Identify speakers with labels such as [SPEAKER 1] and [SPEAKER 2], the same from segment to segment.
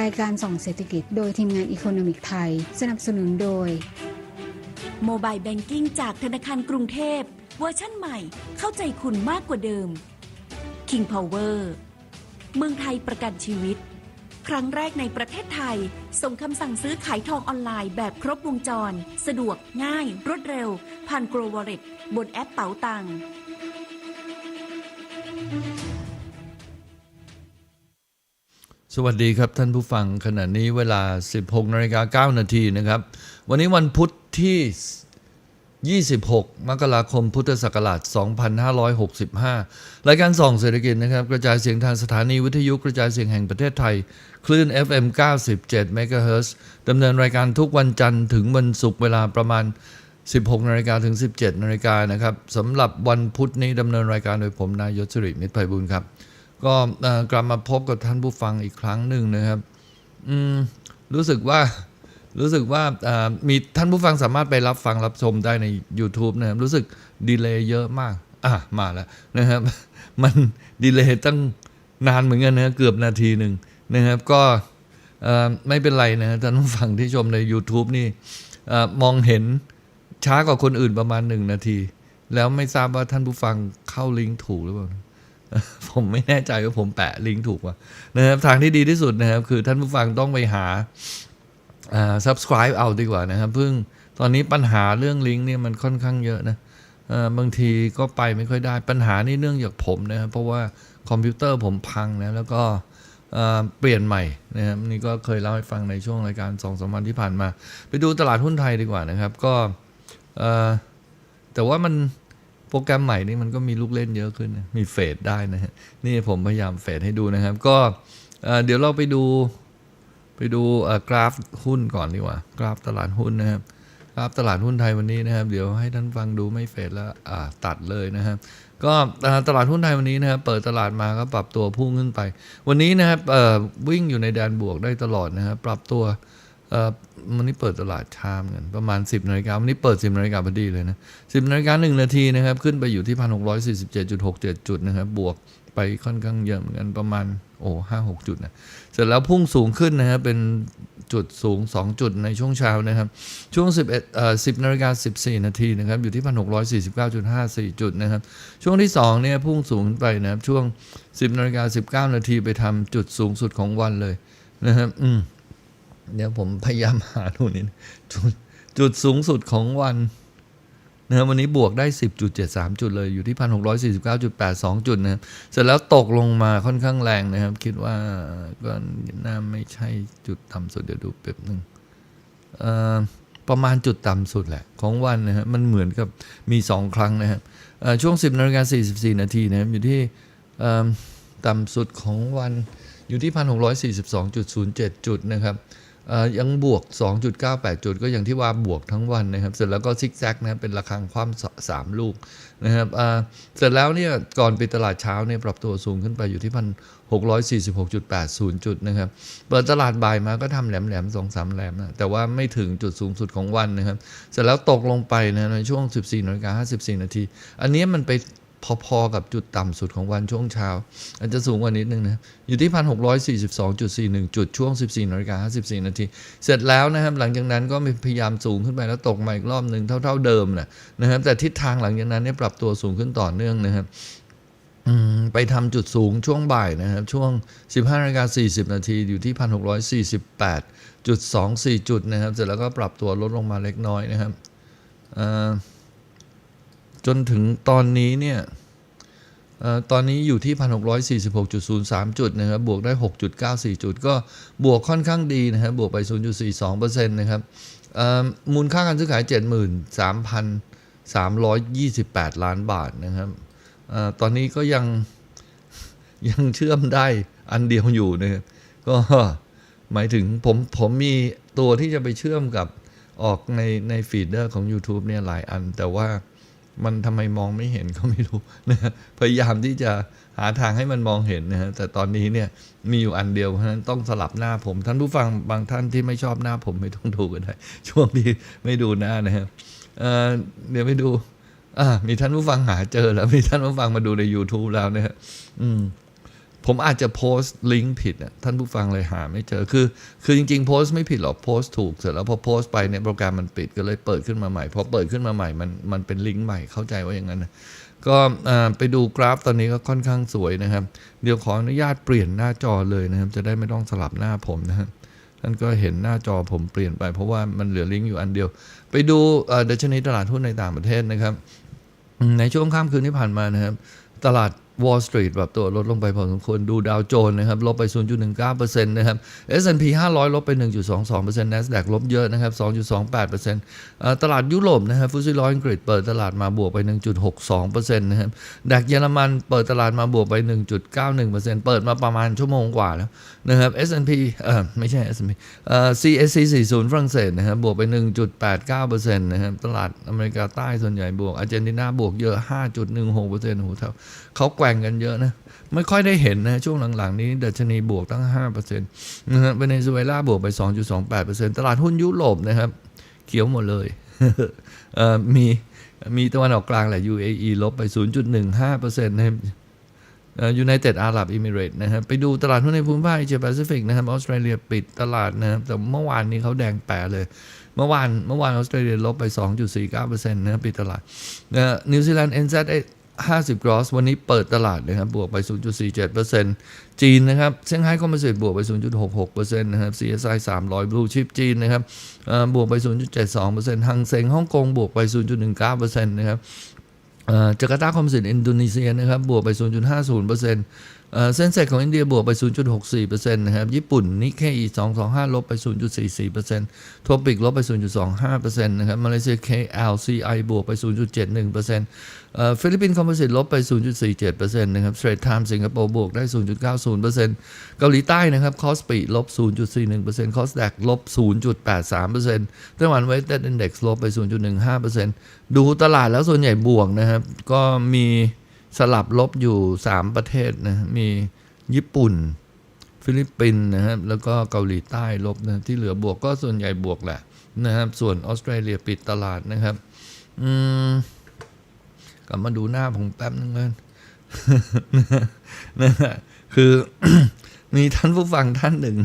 [SPEAKER 1] รายการส่องเศรษฐกิจโดยทีมงานอีโคโนมิกไทย สนับสนุนโดย
[SPEAKER 2] โมบายแบงกิ้งจากธนาคารกรุงเทพ เวอร์ชั่นใหม่เข้าใจคุณมากกว่าเดิม King Power เมืองไทยประกันชีวิต ครั้งแรกในประเทศไทย ส่งคำสั่งซื้อขายทองออนไลน์แบบครบวงจร สะดวกง่าย รวดเร็ว ผ่านโกลวอลเล็ตบนแอปเป๋าตังค์
[SPEAKER 3] สวัสดีครับท่านผู้ฟังขณะนี้เวลา 16นาฬิกา9นาทีนะครับ วันนี้วันพุธที่ 26 มกราคมพุทธศักราช 2565 รายการส่องเศรษฐกิจนะครับ กระจายเสียงทางสถานีวิทยุกระจายเสียงแห่งประเทศไทย คลื่น FM 97 MHz ดำเนินรายการทุกวันจันทร์ถึงวันศุกร์เวลาประมาณ 16นาฬิกาถึง 17นาฬิกานะครับสำหรับวันพุธนี้ดำเนินรายการโดยผมนายยศสิริมิตรไพบุญครับ ก็กลับมาพบกับท่านผู้ฟังอีกครั้งหนึ่งนะครับรู้สึกว่ารู้สึกว่ามีท่านผู้ฟังสามารถไปรับฟังรับชมได้ใน YouTube นะครับ รู้สึกดีเลย์เยอะมาก อะ มาแล้วนะครับ มันดีเลย์ตั้งนานเหมือนกันนะเกือบนาทีหนึ่งนะครับ ก็ไม่เป็นไรนะท่านผู้ฟังที่ชมใน YouTube นี่มองเห็นช้ากว่าคนอื่นประมาณหนึ่งนาที แล้วไม่ทราบว่าท่านผู้ฟังเข้าลิงก์ถูกหรือเปล่า ผมไม่แน่ใจว่าผมแปะลิงก์ถูกป่ะนะครับทางที่ดีที่สุดนะครับ คือท่านผู้ฟังต้องไปหาอ่า subscribe เอาดีกว่านะครับเพิ่งตอนนี้ปัญหาเรื่องลิงก์เนี่ยมันค่อนข้างเยอะนะบางทีก็ไปไม่ค่อยได้ปัญหานี่เนื่องจากผมนะครับเพราะว่าคอมพิวเตอร์ผมพังนะแล้วก็เปลี่ยนใหม่นะครับนี่ก็เคยเล่าให้ฟังในช่วงรายการสองสามวันที่ผ่านมา ไปดูตลาดหุ้นไทยดีกว่านะครับ ก็แต่ว่ามัน โปรแกรมใหม่นี่มันก็มีลูกเล่นเยอะขึ้นนะมีเฟดได้นะฮะนี่ผมพยายามเฟดให้ดูนะครับ ก็เดี๋ยวเราไปดูไปดูกราฟหุ้นก่อนดีกว่า กราฟตลาดหุ้นนะครับกราฟตลาดหุ้นไทยวันนี้นะครับ เดี๋ยวให้ท่านฟังดูไม่เฟดแล้วตัดเลยนะครับ ก็ตลาดหุ้นไทยวันนี้นะครับเปิดตลาดมาก็ปรับตัวพุ่งขึ้นไป วันนี้นะครับวิ่งอยู่ในแดนบวกได้ตลอดนะครับปรับตัว วันนี้เปิดตลาดชามกันประมาณ 10นาฬิกาวันนี้เปิด 10นาฬิกาพอดีเลยนะ10นาฬิกา1นาทีนะครับ ขึ้นไปอยู่ที่ 1,647.67 จุดนะครับ บวกไปค่อนข้างเยอะเหมือนกันประมาณโอ้ห้าหกจุดนะเสร็จแล้วพุ่งสูงขึ้นนะครับเป็นจุดสูง 2 จุดในช่วงเช้านะครับ ช่วง 11เอ่อ10นาฬิกา14 นาทีนะครับ อยู่ที่ 1,649.54 จุดนะครับ ช่วงที่2เนี่ยพุ่งสูงขึ้นไปนะครับ ช่วง 10นาฬิกา19 นาทีไปทำจุดสูงสุดของวันเลยนะครับอืม เดี๋ยวผมพยายามหาดูนิดจุดจุดสูงสุดของวันนะครับวันนี้บวกได้ 10.73 จุดเลยอยู่ที่ 1,649.82 จุดนะครับเสร็จแล้วตกลงมาค่อนข้างแรงนะครับ คิดว่าก็น่าไม่ใช่จุดต่ำสุด เดี๋ยวดูแป๊บหนึ่งประมาณจุดต่ำสุดแหละ ของวันนะฮะมันเหมือนกับมี 2 ครั้งนะครับช่วง 10นาฬิกา44 นาทีนะครับอยู่ที่ต่ำสุดของวันอยู่ที่ 1,642.07 จุดนะครับ ยังบวก 2.98 จุดก็อย่างที่ว่าบวกทั้งวันนะครับ เสร็จแล้วก็ซิกแซกนะเป็นระฆังคว่ำสามลูกนะครับเสร็จแล้วเนี่ยก่อนปิดตลาดเช้าเนี่ยปรับตัวสูงขึ้นไปอยู่ที่พันหกร้อยสี่สิบหกจุดแปดศูนย์จุดนะครับ เปิดตลาดบ่ายมาก็ทำแหลมแหลมสองสามแหลมนะแต่ว่าไม่ถึงจุดสูงสุดของวันนะครับ เสร็จแล้วตกลงไปนะในช่วง 14นาฬิกา54 นาที อันนี้มันไป พอๆกับจุดต่ำสุดของวันช่วงเช้า อาจจะสูงกว่านิดนึงนะอยู่ที่ 1,642.41 จุดช่วง 14นาฬิกา54 นาที เสร็จแล้วนะครับหลังจากนั้นก็มีพยายามสูงขึ้นไปแล้วตกมาอีกรอบหนึ่งเท่า ๆเดิมนะนะครับแต่ทิศทางหลังจากนั้นเนี่ยปรับตัวสูงขึ้นต่อเนื่องนะครับไปทำจุดสูงช่วงบ่ายนะครับ ช่วง 15นาฬิกา40 นาทีอยู่ที่ 1,648.24 จุดนะครับ เสร็จแล้วก็ปรับตัวลดลงมาเล็กน้อยนะครับ จนถึงตอนนี้เนี่ยตอนนี้อยู่ที่ 1,646.03 จุดนะครับ บวกได้ 6.94 จุด ก็บวกค่อนข้างดีนะครับ บวกไป 0.42%นะครับมูลค่าการซื้อขาย 73,328 ล้านบาทนะครับเอ่อตอนนี้ก็ยังยังเชื่อมได้อันเดียวอยู่นะครับก็หมายถึงผมผมมีตัวที่จะไปเชื่อมกับออกในในฟีดเดอร์ของ YouTube เนี่ยหลายอันแต่ว่า มันทำไมมองไม่เห็นก็ไม่รู้นะพยายามที่จะหาทางให้มันมองเห็นนะฮะแต่ตอนนี้เนี่ยมีอยู่อันเดียวเพราะฉะนั้นต้องสลับหน้าผม ท่านผู้ฟังบางท่านที่ไม่ชอบหน้าผมไม่ต้องดูก็ได้ ช่วงที่ไม่ดูหน้านะฮะเอ่อเดี๋ยวไปดูอ่ามีท่านผู้ฟังหาเจอแล้ว มีท่านผู้ฟังมาดูใน YouTube แล้วนะฮะอืม ผมอาจจะโพสต์ลิงก์ผิดอะท่านผู้ฟังเลยหาไม่เจอ คือ คือจริงๆโพสต์ไม่ผิดหรอกโพสต์ถูกเสร็จแล้วพอโพสต์ไปเนี่ยโปรแกรมมันปิดก็เลยเปิดขึ้นมาใหม่พอเปิดขึ้นมาใหม่มันมันเป็นลิงก์ใหม่เข้าใจว่าอย่างนั้นนะก็ไปดูกราฟตอนนี้ก็ค่อนข้างสวยนะครับ เดี๋ยวขออนุญาตเปลี่ยนหน้าจอเลยนะครับ จะได้ไม่ต้องสลับหน้าผมนะฮะท่านก็เห็นหน้าจอผมเปลี่ยนไปเพราะว่ามันเหลือลิงก์อยู่อันเดียว ไปดูเอ่อดัชนีตลาดหุ้นในต่างประเทศนะครับ ในช่วงค่ำคืนที่ผ่านมานะครับ ตลาด Wall Street แบบตัวลดลงไปพอสมควรดูดาวโจนส์นะครับลบไป 0.19%นะครับ S&P 500 ลบไป 1.22% NASDAQ ลบเยอะนะครับ 2.28%เอ่อตลาดยุโรปนะครับฟุตซี่ร้อยอังกฤษเปิดตลาดมาบวกไป 1.62%นะครับดักเยอรมันเปิดตลาดมาบวกไป 1.91%เปิดมาประมาณชั่วโมงกว่าแล้วนะครับ S&P เอ่อไม่ใช่ S&P เอ่อ CAC 40ฝรั่งเศสนะครับบวกไป 1.89%นะครับตลาดอเมริกาใต้ส่วนใหญ่บวกอาร์เจนตินาบวกเยอะ 5.16%โอ้โหเท่าเขาแกว่งกันเยอะนะไม่ค่อยได้เห็นนะช่วงหลังๆนี้ดัชนีบวกตั้ง 5%นะฮะเวเนซุเอลาบวกไป 2.28%ตลาดหุ้นยุโรปนะครับ เขียวหมดเลยเอ่อมีมีตะวันออกกลางแหละ UAE ลบไป 0.15%นะครับยูไนเต็ดอาหรับอิมิเรตส์นะครับไปดูตลาดหุ้นในภูมิภาคเอเชียแปซิฟิกนะครับออสเตรเลียปิดตลาดนะครับแต่เมื่อวานนี้เขาแดงแปะเลย เมื่อวานเมื่อวานออสเตรเลียลบไป 2.49%นะครับปิดตลาดนิวซีแลนด์ NZ 50 gross วันนี้เปิดตลาดนะครับ บวกไป 0.47%จีนนะครับ เซี่ยงไฮ้คอมมิสชั่นบวกไป 0.66%นะครับ CSI 300 blue chip จีนนะครับบวกไป 0.72%ฮังเซ็งฮ่องกงบวกไป 0.19%นะครับจาการ์ตาคอมมิสชั่นอินโดนีเซียนะครับ บวกไป 0.50%เเส้นเซ็กของอินเดียบวกไป 0.64%นะครับ ญี่ปุ่นนิเคอี225 ลบไป 0.44%ทัวปิกลบไป 0.25%นะครับ มาเลเซีย KLCI บวกไป 0.71%เอ่อฟิลิปปินส์คอมโพสิตลบไป 0.47%นะครับ Straight Time สิงคโปร์บวกได้ 0.90%เกาหลีใต้นะครับคอสปีลบ 0.41%คอสแดกลบ 0.83%ไต้หวันเวสเต็ดอินเด็กซ์ลบไป 0.15%ดูตลาดแล้วส่วนใหญ่บวกนะครับ ก็มี สลับลบอยู่ 3 ประเทศนะมีญี่ปุ่น ฟิลิปปินส์นะครับแล้วก็เกาหลีใต้ลบนะที่เหลือบวกก็ส่วนใหญ่บวกแหละนะครับ ส่วนออสเตรเลียปิดตลาดนะครับ อืมกลับมาดูหน้าผมแป๊บนึงเลยนะฮะคือมีท่านผู้ฟังท่านหนึ่ง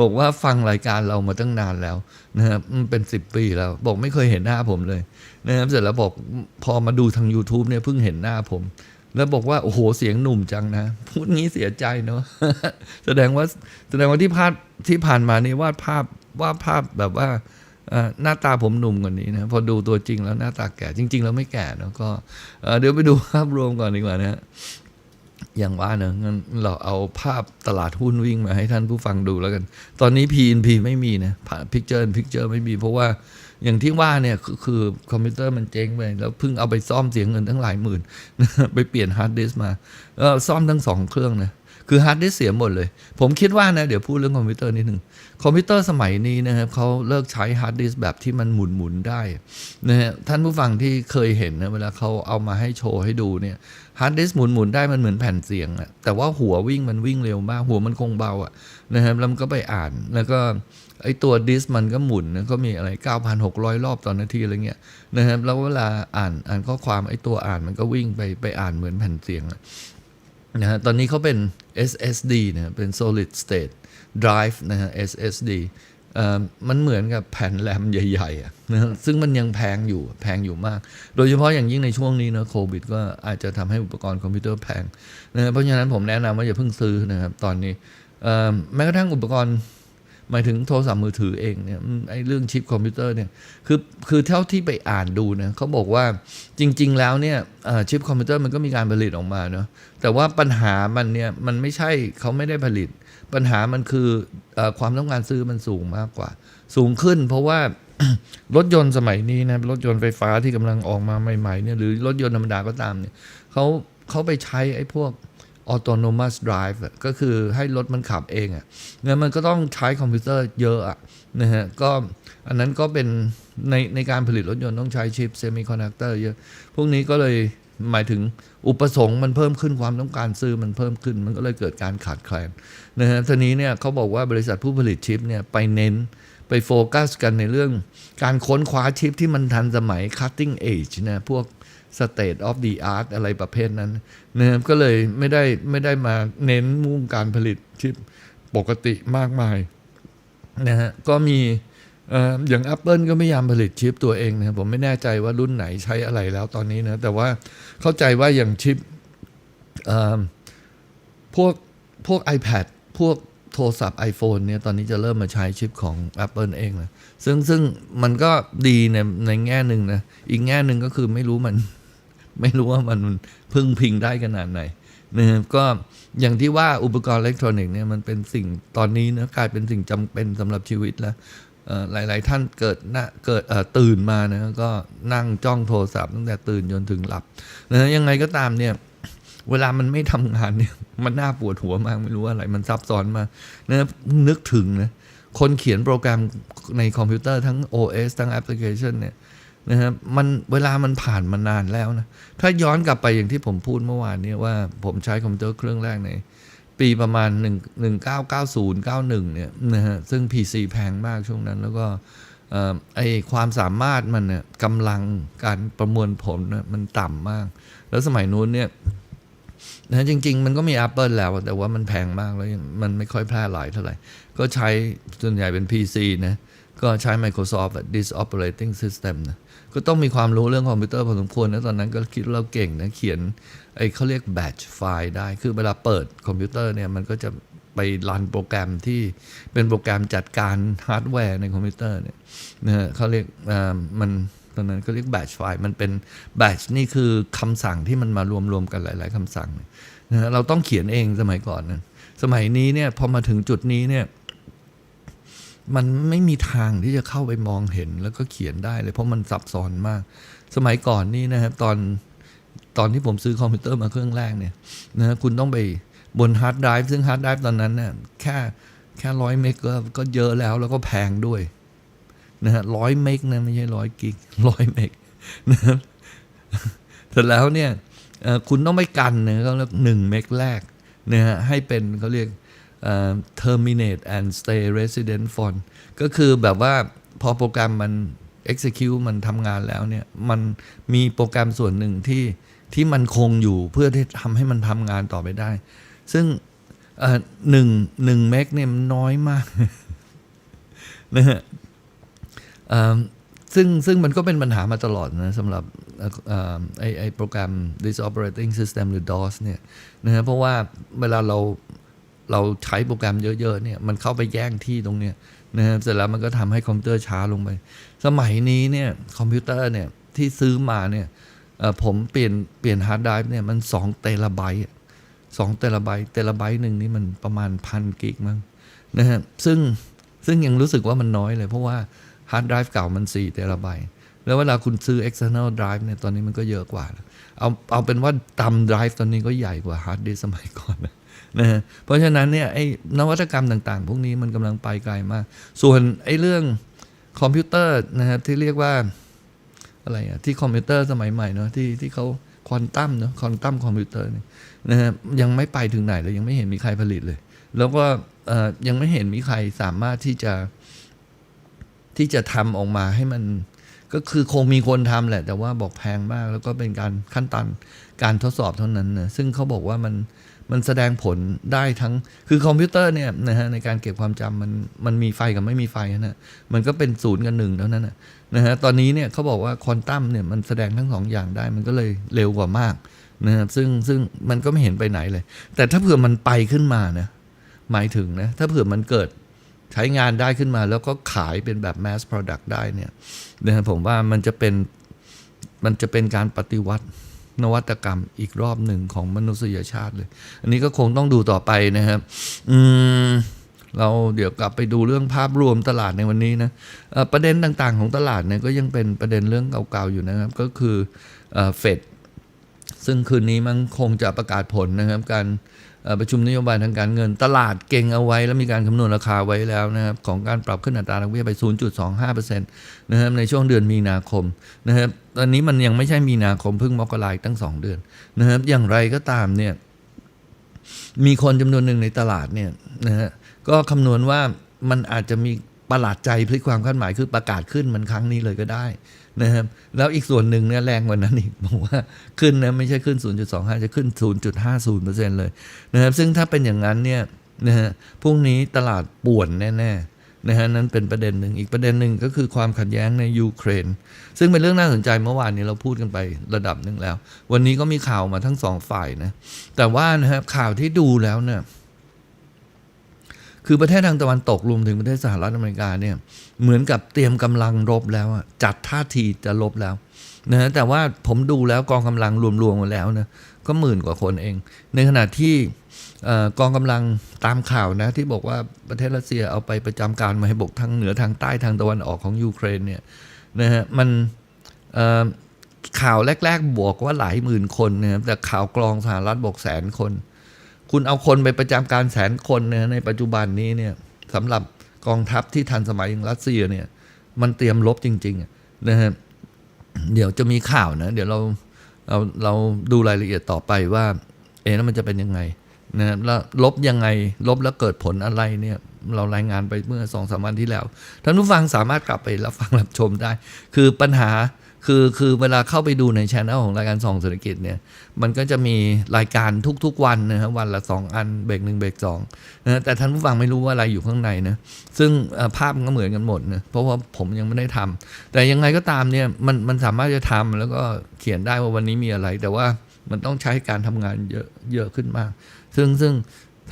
[SPEAKER 3] บอกว่าฟังรายการเรามาตั้งนานแล้วนะครับเป็นสิบปีแล้ว บอกไม่เคยเห็นหน้าผมเลยนะครับเสร็จแล้วบอกพอมาดูทาง YouTube เนี่ยเพิ่งเห็นหน้าผม แล้วบอกว่า โอ้โหเสียงหนุ่มจังนะ พูดงี้เสียใจเนาะแสดงว่าแสดงว่าที่พาดที่ผ่านมานี่วาดภาพวาดภาพแบบว่าหน้าตาผมหนุ่มกว่านี้นะ พอดูตัวจริงแล้วหน้าตาแก่จริง ๆ แล้วไม่แก่เนอะก็เดี๋ยวไปดูภาพรวมก่อนดีกว่านะฮะอย่างว่าเนอะงั้นเราเอาภาพตลาดหุ้นวิ่งมาให้ท่านผู้ฟังดูแล้วกัน ตอนนี้ P&P ไม่มีนะพิกเจอร์พิกเจอร์ไม่มีเพราะว่า อย่างที่ว่าเนี่ยคือคอมพิวเตอร์มันเจ๊งไปแล้วเพิ่งเอาไปซ่อมเสียเงินทั้งหลายหมื่น ไปเปลี่ยนฮาร์ดดิสมาเออซ่อมทั้งสองเครื่องนะคือฮาร์ดดิสเสียหมดเลย ผมคิดว่านะ เดี๋ยวพูดเรื่องคอมพิวเตอร์นิดหนึ่งคอมพิวเตอร์สมัยนี้นะครับเขาเลิกใช้ฮาร์ดดิสแบบที่มันหมุนหมุนได้นะฮะท่านผู้ฟังที่เคยเห็นนะเวลาเขาเอามาให้โชว์ให้ดูเนี่ยฮาร์ดดิสหมุนหมุนได้มันเหมือนแผ่นเสียงอะแต่ว่าหัววิ่งมันวิ่งเร็วมาก หัวมันคงเบาอะนะครับแล้วมันก็ไปอ่านแล้วก็ ไอตัวดิสมันก็หมุนนะก็มีอะไร 9,600 รอบต่อนนาทีอะไรเงี้ยนะครับแล้วเวลาอ่านอ่านข้อความไอตัวอ่านมันก็วิ่งไปไปอ่านเหมือนแผ่นเสียงนะฮะตอนนี้เขาเป็น SSD นะเป็น solid state drive นะฮะ SSD อ่อมันเหมือนกับแผ่นแรมใหญ่ๆนะฮะซึ่งมันยังแพงอยู่แพงอยู่มาก โดยเฉพาะอย่างยิ่งในช่วงนี้นะโควิดก็อาจจะทำให้อุปกรณ์คอมพิวเตอร์แพงนะเพราะฉะนั้นผมแนะนำว่าอย่าเพิ่งซื้อนะครับตอนนี้อ่อแม้กระทั่งอุปกรณ์ หมายถึงโทรศัพท์มือถือเองเนี่ยไอ้เรื่องชิปคอมพิวเตอร์เนี่ยคือคือเท่าที่ไปอ่านดูนะเขาบอกว่าจริง ๆ แล้วเนี่ยชิปคอมพิวเตอร์มันก็มีการผลิตออกมาเนาะแต่ว่าปัญหามันเนี่ยมันไม่ใช่เขาไม่ได้ผลิต ปัญหามันคือออความต้องการซื้อมันสูงมากกว่า สูงขึ้นเพราะว่ารถยนต์สมัยนี้นะรถยนต์ไฟฟ้าที่กำลังออกมาใหม่ๆเนี่ยหรือรถยนต์ธรรมดาก็ตามเนี่ยเขาเขาไปใช้ไอ้พวก autonomous drive ก็คือให้รถมันขับเองอะ่ะงั้นมันก็ต้องใช้คอมพิวเตอร์เยอะอะนะฮะก็อันนั้นก็เป็นในในการผลิตรถยนต์ต้องใช้ชิปเซมิคอนดักเตอร์เยอะ พวกนี้ก็เลยหมายถึงอุปสงค์มันเพิ่มขึ้นความต้องการซื้อมันเพิ่มขึ้น มันก็เลยเกิดการขาดแคลนนะฮะทีนี้เนี่ยเขาบอกว่าบริษัทผู้ผลิตชิปเนี่ยไปเน้นไปโฟกัสกันในเรื่องการค้นคว้าชิปที่มันทันสมัย cutting edge นะพวก state of the art อะไรประเภทนั้นนะครับก็เลยไม่ได้ไม่ได้มาเน้นมุ่งการผลิตชิปปกติมากมายนะฮะก็มีอย่าง Apple ก็พยายามผลิตชิปตัวเองนะผมไม่แน่ใจว่ารุ่นไหนใช้อะไรแล้วตอนนี้นะ แต่ว่าเข้าใจว่าอย่างชิปพวกพวก iPad พวกโทรศัพท์ iPhone เนี่ยตอนนี้จะเริ่มมาใช้ชิปของ Apple เองนะ ซึ่งซึ่งมันก็ดีในในแง่หนึ่งนะ อีกแง่หนึ่งก็คือไม่รู้มัน ไม่รู้ว่ามันพึ่งพิงได้ขนาดไหนนะครับก็อย่างที่ว่าอุปกรณ์อิเล็กทรอนิกส์เนี่ยมันเป็นสิ่งตอนนี้นะกลายเป็นสิ่งจำเป็นสำหรับชีวิตแล้วหลาย ๆ ท่านเกิดนะเกิดตื่นมานะก็นั่งจ้องโทรศัพท์ตั้งแต่ตื่นจนถึงหลับนะยังไงก็ตามเนี่ยเวลามันไม่ทำงานเนี่ยมันน่าปวดหัวมากไม่รู้อะไร มันซับซ้อนมากนะนึกถึงนะ คนเขียนโปรแกรมในคอมพิวเตอร์ทั้ง OS ทั้งแอปพลิเคชันเนี่ยนะครับมันเวลามันผ่านมานานแล้วนะ ถ้าย้อนกลับไปอย่างที่ผมพูดเมื่อวานเนี่ยว่าผมใช้คอมพิวเตอร์เครื่องแรกในปีประมาณ 1 1990 91เนี่ยนะฮะซึ่ง PC แพงมากช่วงนั้นแล้วก็ไอความสามารถมันเนี่ยกำลังการประมวลผลนะมันต่ำมาก แล้วสมัยนู้นเนี่ย นะจริง ๆ มันก็มี Apple แล้ว แต่ว่ามันแพงมากแล้วมันไม่ค่อยแพร่หลายเท่าไหร่ ก็ใช้ส่วนใหญ่เป็น PC นะก็ใช้ Microsoft This Operating System นะก็ต้องมีความรู้เรื่องคอมพิวเตอร์พอสมควรนะตอนนั้นก็คิดเราเก่งนะเขียนไอ้เขาเรียก batch ไฟล์ได้ คือเวลาเปิดคอมพิวเตอร์เนี่ยมันก็จะไปรันโปรแกรมที่เป็นโปรแกรมจัดการฮาร์ดแวร์ในคอมพิวเตอร์เนี่ยนะเขาเรียกมัน อนนั้นเขาเรียก batch ไฟล์มันเป็น batch นี่คือคำสั่งที่มันมารวมๆกันหลาย ๆคำสั่งนะเราต้องเขียนเองสมัยก่อนนะสมัยนี้เนี่ยพอมาถึงจุดนี้เนี่ยมันไม่มีทางที่จะเข้าไปมองเห็นแล้วก็เขียนได้เลยเพราะมันซับซ้อนมาก สมัยก่อนนี่นะครับตอนตอนที่ผมซื้อคอมพิวเตอร์มาเครื่องแรกเนี่ยนะคุณต้องไปบนฮาร์ดไดรฟ์ซึ่งฮาร์ดไดรฟ์ตอนนั้นเนี่ยแค่แค่ร้อยเมกก็เยอะแล้วแล้วก็แพงด้วย นะฮะร้อยเมกนะไม่ใช่ร้อยกิกร้อยเมกนะครับเสร็จแล้วเนี่ยคุณต้องไม่กันนะเขาเรียกหนึ่งเมกแรกนะฮะให้เป็นเขาเรียก terminate and stay resident font ก็คือแบบว่าพอโปรแกรมมัน execute มันทำงานแล้วเนี่ย มันมีโปรแกรมส่วนหนึ่งที่ที่มันคงอยู่เพื่อที่ทำให้มันทำงานต่อไปได้ ซึ่งหนึ่งหนึ่งเมกเนี่ยมันน้อยมากนะฮะ ซึ่งซึ่งมันก็เป็นปัญหามาตลอดนะสำหรับออไอไอโปรแกรม this operating system หรือ DOS เนี่ยนะฮะเพราะว่าเวลาเราเราใช้โปรแกรมเยอะๆเนี่ยมันเข้าไปแย่งที่ตรงเนี้ยนะฮะเสร็จแล้วมันก็ทำให้คอมพิวเตอร์ช้าลงไป สมัยนี้เนี่ยคอมพิวเตอร์เนี่ยที่ซื้อมาเนี่ยผมเปลี่ยนเปลี่ยนฮาร์ดไดรฟ์เนี่ยมัน2เตราไบต์สองเตราไบต์เตราไบต์หนึ่งนี่มันประมาณพันกิกมั้งนะฮะซึ่งซึ่งยังรู้สึกว่ามันน้อยเลยเพราะว่า ฮาร์ดไดรฟ์เก่ามัน4เตราไบต์แล้วเวลาคุณซื้อ external drive เนี่ยตอนนี้มันก็เยอะกว่า เอาเอาเป็นว่าตำไดรฟ์ตอนนี้ก็ใหญ่กว่าฮาร์ดดิสก์สมัยก่อนนะฮะเพราะฉะนั้นเนี่ยไอ้นวัตกรรมต่างๆ พวกนี้มันกำลังไปไกลมาก ส่วนไอ้เรื่องคอมพิวเตอร์นะครับที่เรียกว่าอะไรอะที่คอมพิวเตอร์สมัยใหม่เนาะที่ที่เขาควอนตัมเนาะควอนตัมคอมพิวเตอร์เนี่ยนะฮะยังไม่ไปถึงไหนเลยยังไม่เห็นมีใครผลิตเลย แล้วก็เอ่อยังไม่เห็นมีใครสามารถที่จะ ที่จะทำออกมาให้มัน ก็คือคงมีคนทำแหละ แต่ว่าบอกแพงมาก แล้วก็เป็นการขั้นตอนการทดสอบเท่านั้นนะซึ่งเขาบอกว่ามันมันแสดงผลได้ทั้งคือคอมพิวเตอร์เนี่ยนะฮะในการเก็บความจำมันมันมีไฟกับไม่มีไฟนะมันก็เป็นศูนย์กับหนึ่งเท่านั้นนะนะฮะตอนนี้เนี่ยเขาบอกว่าควอนตัมเนี่ยมันแสดงทั้งสองอย่างได้มันก็เลยเร็วกว่ามากนะครับซึ่งซึ่งมันก็ไม่เห็นไปไหนเลย แต่ถ้าเผื่อมันไปขึ้นมานะหมายถึงนะถ้าเผื่อมันเกิด ใช้งานได้ขึ้นมาแล้วก็ขายเป็นแบบ mass product ได้เนี่ยนะครับผมว่ามันจะเป็นมันจะเป็นการปฏิวัตินวัตกรรมอีกรอบหนึ่งของมนุษยชาติเลย อันนี้ก็คงต้องดูต่อไปนะครับอืมเราเดี๋ยวกลับไปดูเรื่องภาพรวมตลาดในวันนี้นะประเด็นต่างๆของตลาดเนี่ยก็ยังเป็นประเด็นเรื่องเก่าๆอยู่นะครับ ก็คือเฟดซึ่งคืนนี้มันคงจะประกาศผลนะครับ การ ประชุมนโยบายทางการเงิน ตลาดเก่งเอาไว้ แล้วมีการคำนวณราคาไว้แล้วนะครับของการปรับขึ้นอัตราดอกเบี้ยไป 0.25%นะครับในช่วงเดือนมีนาคมนะครับตอนนี้มันยังไม่ใช่มีนาคมเพิ่งมกราคมตั้ง 2 เดือนนะครับอย่างไรก็ตามเนี่ยมีคนจำนวนหนึ่งในตลาดเนี่ยนะฮะก็คำนวณว่ามันอาจจะมีประหลาดใจพลิกความคาดหมายคือประกาศขึ้นมันครั้งนี้เลยก็ได้ นะครับแล้วอีกส่วนหนึ่งเนี่ยแรงกว่านั้นอีกบอกว่าขึ้นนะไม่ใช่ขึ้น 0.25 จะขึ้น 0.50%เลยนะครับซึ่งถ้าเป็นอย่างนั้นเนี่ยนะฮะพรุ่งนี้ตลาดป่วนแน่ๆนะฮะนั่นเป็นประเด็นหนึ่งอีกประเด็นหนึ่งก็คือความขัดแย้งในยูเครน ซึ่งเป็นเรื่องน่าสนใจเมื่อวานนี้เราพูดกันไประดับหนึ่งแล้ว วันนี้ก็มีข่าวมาทั้งสองฝ่ายนะแต่ว่านะครับข่าวที่ดูแล้วเนี่ย คือประเทศทางตะวันตกรวมถึงประเทศสหรัฐอเมริกาเนี่ยเหมือนกับเตรียมกำลังรบแล้วจัดท่าทีจะรบแล้วนะแต่ว่าผมดูแล้วกองกำลังรวมๆมาแล้วนะก็หมื่นกว่าคนเอง ในขณะที่กองกำลังตามข่าวนะที่บอกว่าประเทศรัสเซียเอาไปประจำการมาให้บกทางเหนือทางใต้ทางตะวันออกของยูเครนเนี่ยนะฮะมันข่าวแรก ๆบอกว่าหลายหมื่นคนนะครับแต่ข่าวกรองสหรัฐบอกแสนคน คุณเอาคนไปประจำการแสนคนเนี่ยในปัจจุบันนี้เนี่ยสำหรับกองทัพที่ทันสมัยอย่างรัสเซียเนี่ย มันเตรียมรบจริงๆนะฮะเดี๋ยวจะมีข่าวนะ เดี๋ยวเราเราเราดูรายละเอียดต่อไปว่า เอ๊ะแล้วมันจะเป็นยังไงนะแล้วลบยังไงลบแล้วเกิดผลอะไรเนี่ย เรารายงานไปเมื่อสองสามวันที่แล้วท่านผู้ฟังสามารถกลับไปรับฟังรับชมได้ คือปัญหา คือคือเวลาเข้าไปดูในช anel ของรายการส่องเศรษฐกิจเนี่ย มันก็จะมีรายการทุกๆวันนะฮะวันละสองอันเบรกหนึ่งเบรกสองนะแต่ท่านผู้ฟังไม่รู้ว่าอะไรอยู่ข้างในนะ ซึ่งภาพมันก็เหมือนกันหมดนะเพราะว่าผมยังไม่ได้ทำแต่ยังไงก็ตามเนี่ยมันมันสามารถจะทำแล้วก็เขียนได้ว่าวันนี้มีอะไร แต่ว่ามันต้องใช้การทำงานเยอะเยอะขึ้นมาก ซึ่งซึ่ง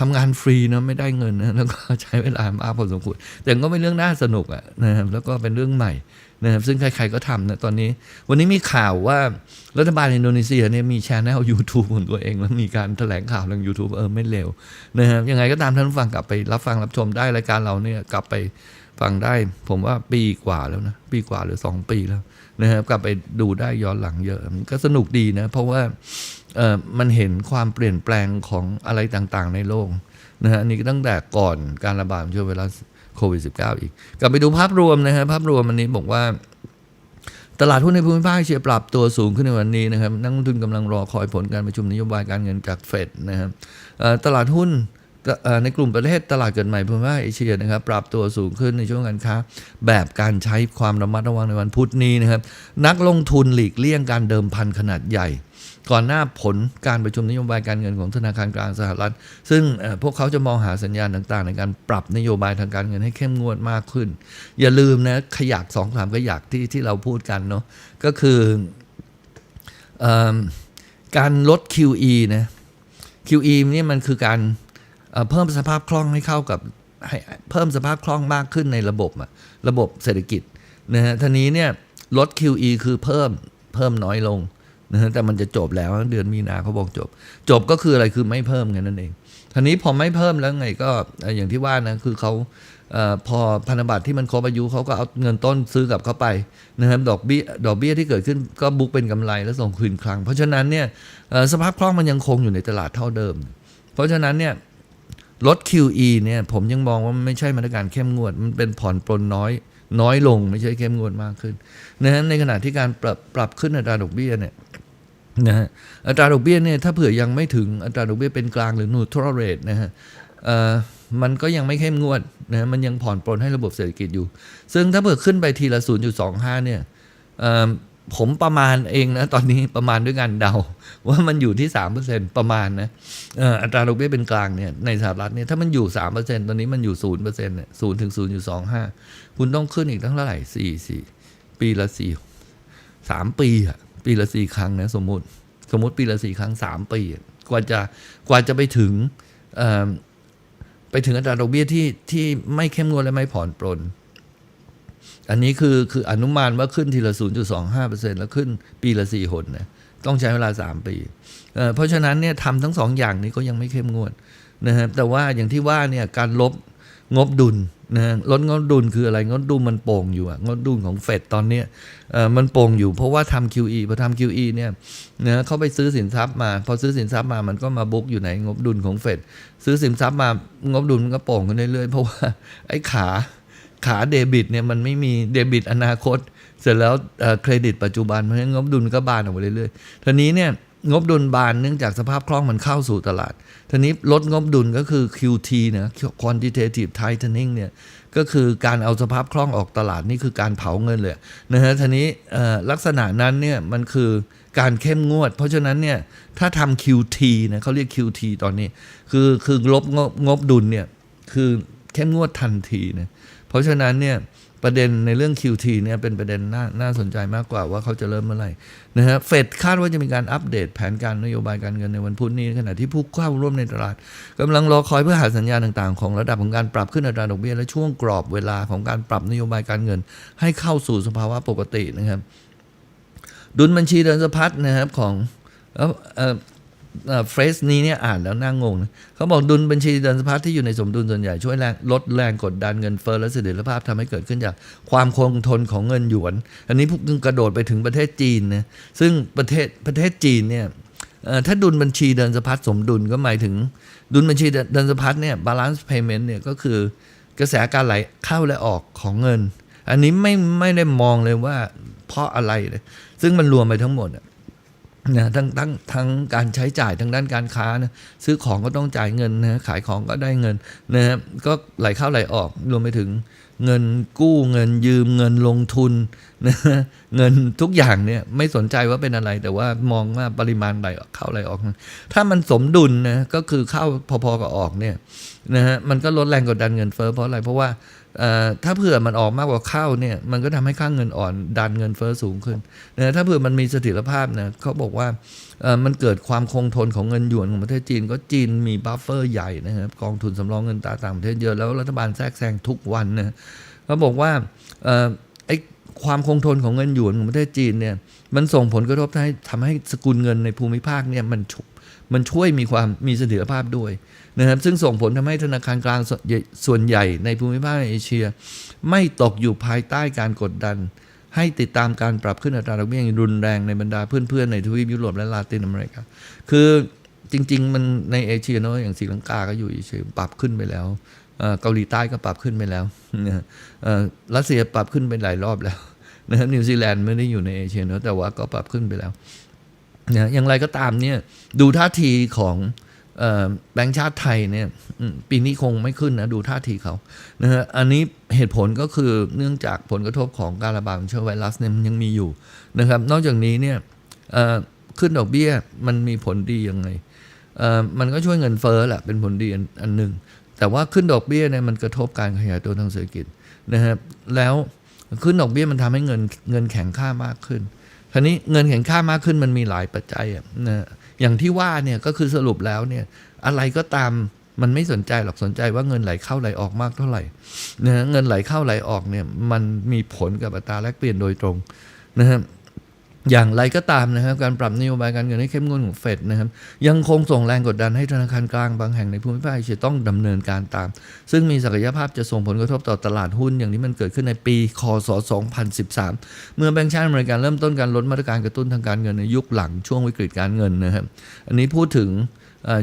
[SPEAKER 3] ทำงานฟรีนะไม่ได้เงินนะแล้วก็ใช้เวลามากพอสมควรแต่ก็เป็นเรื่องน่าสนุกอะนะครับแล้วก็เป็นเรื่องใหม่ นะครับซึ่งใครๆก็ทำนะตอนนี้ วันนี้มีข่าวว่ารัฐบาลอินโดนีเซียเนี่ยมีช anel YouTube ของตัวเอง แล้วมีการแถลงข่าวทาง YouTube เออไม่เร็วนะครับยังไงก็ตามท่านผู้ฟังกลับไปรับฟังรับชมได้รายการเราเนี่ยกลับไปฟังได้ ผมว่าปีกว่าแล้วนะ ปีกว่าหรือ 2 ปีแล้วนะครับกลับไปดูได้ย้อนหลังเยอะก็สนุกดีนะ เพราะว่าเออมันเห็นความเปลี่ยนแปลงของอะไรต่างๆ ในโลกนะฮะนนี้ก็ตั้งแต่ก่อนการระบาดของเชื้อไวรัส โควิด -19 อีก กลับไปดูภาพรวมนะฮะภาพรวมวันนี้บอกว่า ตลาดหุ้นในภูมิภาคเอเชียปรับตัวสูงขึ้นในวันนี้นะครับ นักลงทุนกำลังรอคอยผลการประชุมนโยบายการเงินจากเฟดนะครับตลาดหุ้นในกลุ่มประเทศตลาดเกิดใหม่ภูมิภาคเอเชียนะครับปรับตัวสูงขึ้นในช่วงการค้า แบบการใช้ความระมัดระวังในวันพุธนี้นะครับ นักลงทุนหลีกเลี่ยงการเดิมพันขนาดใหญ่ ก่อนหน้าผลการประชุมนโยบายการเงินของธนาคารกลางสหรัฐ ซึ่งพวกเขาจะมองหาสัญญาณต่างๆ ในการปรับนโยบายทางการเงินให้เข้มงวดมากขึ้น อย่าลืมนะขยักสองสามขยักที่ที่เราพูดกันเนาะก็คืออการลด QE นะ QE นี่มันคือการเอ่อเพิ่มสภาพคล่องให้เข้ากับให้เพิ่มสภาพคล่องมากขึ้นในระบบอะระบบเศรษฐกิจนะฮะทีนี้เนี่ยลด QE คือเพิ่มเพิ่มน้อยลง นะแต่มันจะจบแล้วเดือนมีนาเขาบอกจบ จบก็คืออะไรคือไม่เพิ่มกันนั่นเองทีนี้พอไม่เพิ่มแล้วไงก็อย่างที่ว่านะคือเขาอพอพันธบัตรที่มันครบอายุเขาก็เอาเงินต้นซื้อกลับเข้าไปนะครับดอกเบี้ยดอกเบี้ยที่เกิดขึ้นก็บุ๊กเป็นกำไรแล้วส่งคืนคลัง เพราะฉะนั้นเนี่ยสภาพคล่องมันยังคงอยู่ในตลาดเท่าเดิม เพราะฉะนั้นเนี่ยลด QE เนี่ยผมยังมองว่ามันไม่ใช่มาตรการเข้มงวด มันเป็นผ่อนปลนน้อยน้อยลงไม่ใช่เข้มงวดมากขึ้นนะฮะในขณะที่การปรับปรับขึ้นอัตราดอกเบี้ยเนี่ย นะฮะอัตราดอกเบี้ยเนี่ยถ้าเผื่อยังไม่ถึงอัตราดอกเบี้ยเป็นกลางหรือ neutral rate นะฮะมันก็ยังไม่เข้มงวดนะฮะมันยังผ่อนปลนให้ระบบเศรษฐกิจอยู่ ซึ่งถ้าเผื่อขึ้นไปทีละ 0.25 เนี่ยเอ่อผมประมาณเองนะ ตอนนี้ประมาณด้วยการเดา ว่ามันอยู่ที่ 3%ประมาณนะอัตราดอกเบี้ยเป็นกลางเนี่ยในสหรัฐเนี่ยถ้ามันอยู่ 3%ตอนนี้มันอยู่ 0%เนี่ย0ถึง 0.25 คุณต้องขึ้นอีกตั้งเท่าไหร่4 4 ปีละ 4 3 ปีอะ ปีละ4ครั้งนะสมมติ สมมติปีละ4ครั้ง3ปีกว่าจะกว่าจะไปถึงไปถึงอัตราดอกเบี้ยที่ที่ไม่เข้มงวดและไม่ผ่อนปลน อันนี้คือคืออนุมานว่าขึ้นทีละ 0.25%แล้วขึ้นปีละ4หนนะต้องใช้เวลา 3 ปีเเพราะฉะนั้นเนี่ยทำทั้งสองอย่างนี้ก็ยังไม่เข้มงวดนะครับแต่ว่าอย่างที่ว่าเนี่ยการลบงบดุล นะลดงบดุลคืออะไรงบดุลมันโป่งอยู่อะงบดุลของเฟดตอนเนี้ยมันโป่งอยู่เพราะว่าทำ QE พอทำ QE เนี่ยนะเขาไปซื้อสินทรัพย์มา พอซื้อสินทรัพย์มามันก็มาบุกอยู่ในงบดุลของเฟดซื้อสินทรัพย์มางบดุลมันก็โป่งขึ้นเรื่อยๆเพราะว่าไอ้ขาขาเดบิตเนี่ยมันไม่มีเดบิตอนาคต เสร็จแล้วเอ่อเครดิตปัจจุบันเพราะฉะนั้นงบดุลก็บานออกไปเรื่อยๆทีนี้เนี่ยงบดุลบานเนื่องจากสภาพคล่องมันเข้าสู่ตลาด ทีนี้ลดงบดุลก็คือ QT นะ quantitative tightening เนี่ย ก็คือการเอาสภาพคล่องออกตลาดนี่คือการเผาเงินเลยนะฮะทีนี้ลักษณะนั้นเนี่ยมันคือการเข้มงวด เพราะฉะนั้นเนี่ยถ้าทำ QT นะเขาเรียก QT ตอนนี้ คือคือลบงบงบดุลเนี่ยคือ เข้มงวดทันทีนะเพราะฉะนั้นเนี่ยประเด็นในเรื่อง QT เนี่ยเป็นประเด็นน่าน่าสนใจมากกว่าว่าเขาจะเริ่มเมื่อไหร่นะฮะเฟดคาดว่าจะมีการอัปเดตแผนการนโยบายการเงินในวันพุธนี้ขณะที่ผู้เข้าร่วมในตลาดกำลังรอคอยเพื่อหาสัญญาณต่างๆ ของระดับของการปรับขึ้นอัตราดอกเบี้ยและช่วงกรอบเวลาของการปรับนโยบายการเงิน ให้เข้าสู่สภาวะปกตินะครับดุลบัญชีเดินสะพัดนะครับของ เฟสนี้เนี่ยอ่านแล้วน่างงนะเขาบอกดุลบัญชีเดินสะพัดที่อยู่ในสมดุลส่วนใหญ่ช่วยแรงลดแรงกดดันเงินเฟ้อและเสถียรภาพทำให้เกิดขึ้นจากความคงทนของเงินหยวน อันนี้พุ่งกระโดดไปถึงประเทศจีนนะซึ่งประเทศประเทศจีนเนี่ยถ้าดุลบัญชีเดินสะพัดสมดุลก็หมายถึงดุลบัญชีเดินสะพัดเนี่ย balance payment เนี่ยก็คือกระแสการไหลเข้าและออกของเงิน อันนี้ไม่ไม่ได้มองเลยว่าเพราะอะไรเลยซึ่งมันรวมไปทั้งหมดอะ นะทั้งทั้งทั้งการใช้จ่ายทางด้านการค้านะซื้อของก็ต้องจ่ายเงินนะขายของก็ได้เงินนะครับก็ไหลเข้าไหลออกรวมไปถึงเงินกู้เงินยืมเงินลงทุนนะเงินทุกอย่างเนี่ยไม่สนใจว่าเป็นอะไร แต่ว่ามองว่าปริมาณไหลเข้าไหลออก ถ้ามันสมดุลนะก็คือเข้าพอๆกับออกเนี่ยนะฮะมันก็ลดแรงกดดันเงินเฟ้อเพราะอะไรเพราะว่า ถ้าเผื่อมันออกมากกว่าเข้าเนี่ยมันก็ทำให้ค่าเงินอ่อนดันเงินเฟ้อสูงขึ้นนะถ้าเผื่อมันมีเสถียรภาพนะเขาบอกว่ามันเกิดความคงทนของเงินหยวนของประเทศจีน ก็จีนมีบัฟเฟอร์ใหญ่นะครับกองทุนสำรองเงินตราต่างประเทศเยอะแล้วรัฐบาลแทรกแซงทุกวันนะเขาบอกว่า ความคงทนของเงินหยวนของประเทศจีนเนี่ยมันส่งผลกระทบให้ทำให้สกุลเงินในภูมิภาคเนี่ยมันชุมันช่วยมีความมีเสถียรภาพด้วยนะครับซึ่งส่งผลทำให้ธนาคารกลางส่วนใหญ่ส่วนใหญ่ในภูมิภาคเอเชีย ไม่ตกอยู่ภายใต้การกดดัน ให้ติดตามการปรับขึ้นอัตราดอกเบี้ยรุนแรงในบรรดาเพื่อนๆในทวีปยุโรปและลาตินอเมริกา คือจริง ๆ มันในเอเชียเนอะอย่างศรีลังกาก็อยู่เอเชียปรับขึ้นไปแล้ว เกาหลีใต้ก็ปรับขึ้นไปแล้วอ่อรัสเซียปรับขึ้นไปหลายรอบแล้วนะครับนิวซีแลนด์ไม่ได้อยู่ในเอเชียเนอะแต่ว่าก็ปรับขึ้นไปแล้วนะอย่างไรก็ตามเนี่ยดูท่าทีของแบงก์ชาติไทยเนี่ยปีนี้คงไม่ขึ้นนะ ดูท่าทีเขานะฮะอันนี้เหตุผลก็คือเนื่องจากผลกระทบของการระบาดของเชื้อไวรัสเนี่ยมันยังมีอยู่นะครับ นอกจากนี้เนี่ยขึ้นดอกเบี้ยมันมีผลดียังไงอ่อมันก็ช่วยเงินเฟ้อแหละเป็นผลดีอันหนึ่ง แต่ว่าขึ้นดอกเบี้ยเนี่ยมันกระทบการขยายตัวทางเศรษฐกิจนะครับแล้วขึ้นดอกเบี้ยมันทำให้เงินเงินแข็งค่ามากขึ้นคราวนี้เงินแข็งค่ามากขึ้นมันมีหลายปัจจัยอะนะอย่างที่ว่าเนี่ยก็คือสรุปแล้วเนี่ยอะไรก็ตามมันไม่สนใจหรอกสนใจว่าเงินไหลเข้าไหลออกมากเท่าไหร่นะเงินไหลเข้าไหลออกเนี่ยมันมีผลกับอัตราแลกเปลี่ยนโดยตรงนะครับ อย่างไรก็ตามนะครับ การปรับนโยบายการเงินให้เข้มงวดของเฟดนะครับ ยังคงส่งแรงกดดันให้ธนาคารกลางบางแห่งในภูมิภาคเอเชียต้องดำเนินการตาม ซึ่งมีศักยภาพจะส่งผลกระทบต่อตลาดหุ้นอย่างนี้มันเกิดขึ้นในปี คศ 2013 เมื่อแบงก์ชาติอเมริกันเริ่มต้นการลดมาตรการกระตุ้นทางการเงินในยุคหลังช่วงวิกฤตการเงินนะครับ อันนี้พูดถึง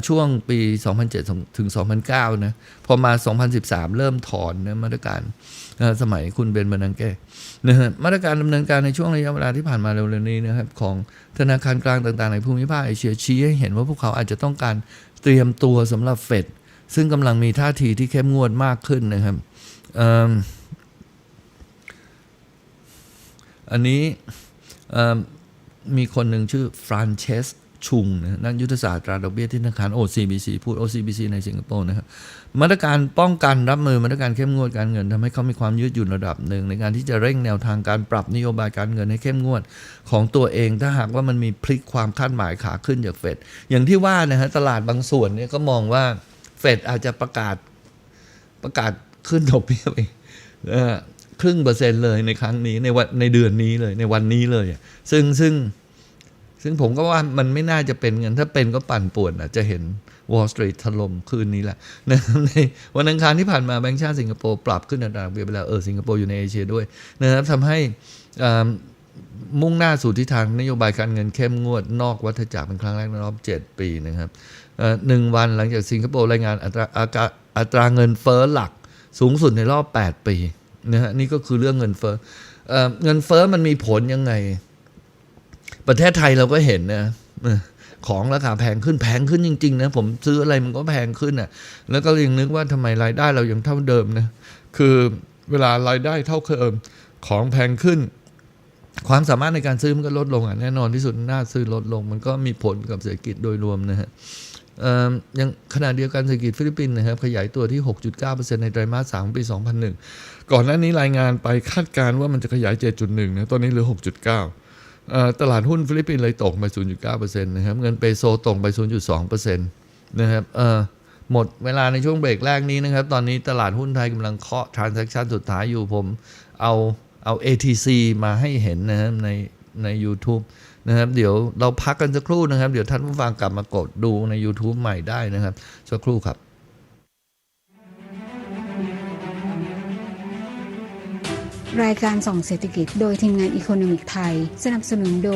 [SPEAKER 3] ช่วงปี 2007 ถึง 2009 นะ พอมา 2013 เริ่มถอนนะมาตรการสมัยคุณเบนบอร์นังเก้นะฮะมาตรการดำเนินการในช่วงระยะเวลาที่ผ่านมาเร็วๆนี้นะครับของธนาคารกลางต่างๆ ในภูมิภาคเอเชียชี้ให้เห็นว่าพวกเขาอาจจะต้องการเตรียมตัวสำหรับเฟดซึ่งกำลังมีท่าทีที่เข้มงวดมากขึ้นนะครับอันนี้มีคนหนึ่งชื่อฟรานเชส ชุงนะนักยุทธศาสตร์ตราดอกเบี้ยที่ธนาคาร OCBC พูด OCBC ในสิงคโปร์นะครับมาตรการป้องกันรับมือมาตรการเข้มงวดการเงินทำให้เขามีความยืดหยุ่นระดับหนึ่ง ในการที่จะเร่งแนวทางการปรับนโยบายการเงินให้เข้มงวดของตัวเอง ถ้าหากว่ามันมีพลิกความคาดหมายขาขึ้นจากเฟดอย่างที่ว่านะฮะตลาดบางส่วนเนี่ยก็มองว่าเฟดอาจจะประกาศประกาศขึ้นดอกเบี้ยไปครึ่งเปอร์เซ็นต์เลยในครั้งนี้ในวันในเดือนนี้เลยในวันนี้เลยซึ่งซึ่ง ซึ่งผมก็ว่ามันไม่น่าจะเป็นเงินถ้าเป็นก็ปั่นป่วนอะจะเห็น Wall Street ถล่มคืนนี้แหละนะครับในวันอังคารที่ผ่านมาแบงก์ชาติสิงคโปร์ปรับขึ้นอัตราดอกเบี้ยไปแล้วเออสิงคโปร์อยู่ในเอเชียด้วยนะครับทำให้มุ่งหน้าสู่ทิศทางนโยบายการเงินเข้มงวดนอกวัฏจักรเป็นครั้งแรกในรอบ 7 ปีนะครับหนึ่งวันหลังจากสิงคโปร์รายงานอัตราอากาอัตราเงินเฟ้อหลักสูงสุดในรอบ 8 ปีนะฮะนี่ก็คือเรื่องเงินเฟ้อเออเงินเฟ้อมันมีผลยังไง ประเทศไทยเราก็เห็นนะของราคาแพงขึ้นแพงขึ้นจริง ๆ นะ ผมซื้ออะไรมันก็แพงขึ้นอะ แล้วก็ยังนึกว่าทำไมรายได้เรายังเท่าเดิมนะคือเวลารายได้เท่าเดิมของแพงขึ้น ความสามารถในการซื้อมันก็ลดลงอะแน่นอนที่สุดน่าซื้อลดลง มันก็มีผลกับเศรษฐกิจโดยรวมนะฮะเอ่อยังขณะเดียวกันเศรษฐกิจฟิลิปปินส์นะครับขยายตัวที่ 6.9%ในไตรมาส 3 ปี 2001 ก่อนหน้านี้รายงานไปคาดการณ์ว่ามันจะขยาย 7.1นะตอนนี้เหลือ 6.9 ตลาดหุ้นฟิลิปปินส์เลยตกไป 0.9%นะครับเงินเปโซตกไป 0.2%นะครับเอ่อหมดเวลาในช่วงเบรกแรกนี้นะครับ ตอนนี้ตลาดหุ้นไทยกำลังเคาะ transaction สุดท้ายอยู่ผมเอาเอา ATC มาให้เห็นนะครับในใน u t u b e นะครับเดี๋ยวเราพักกันสักครู่นะครับ เดี๋ยวท่านผู้ฟังกลับมากดดูใน YouTube ใหม่ได้นะครับ สักครู่ครับ
[SPEAKER 1] รายการส่องเศรษฐกิจโดยทีมงานอีโคโนมิกไทย สนับสนุนโดย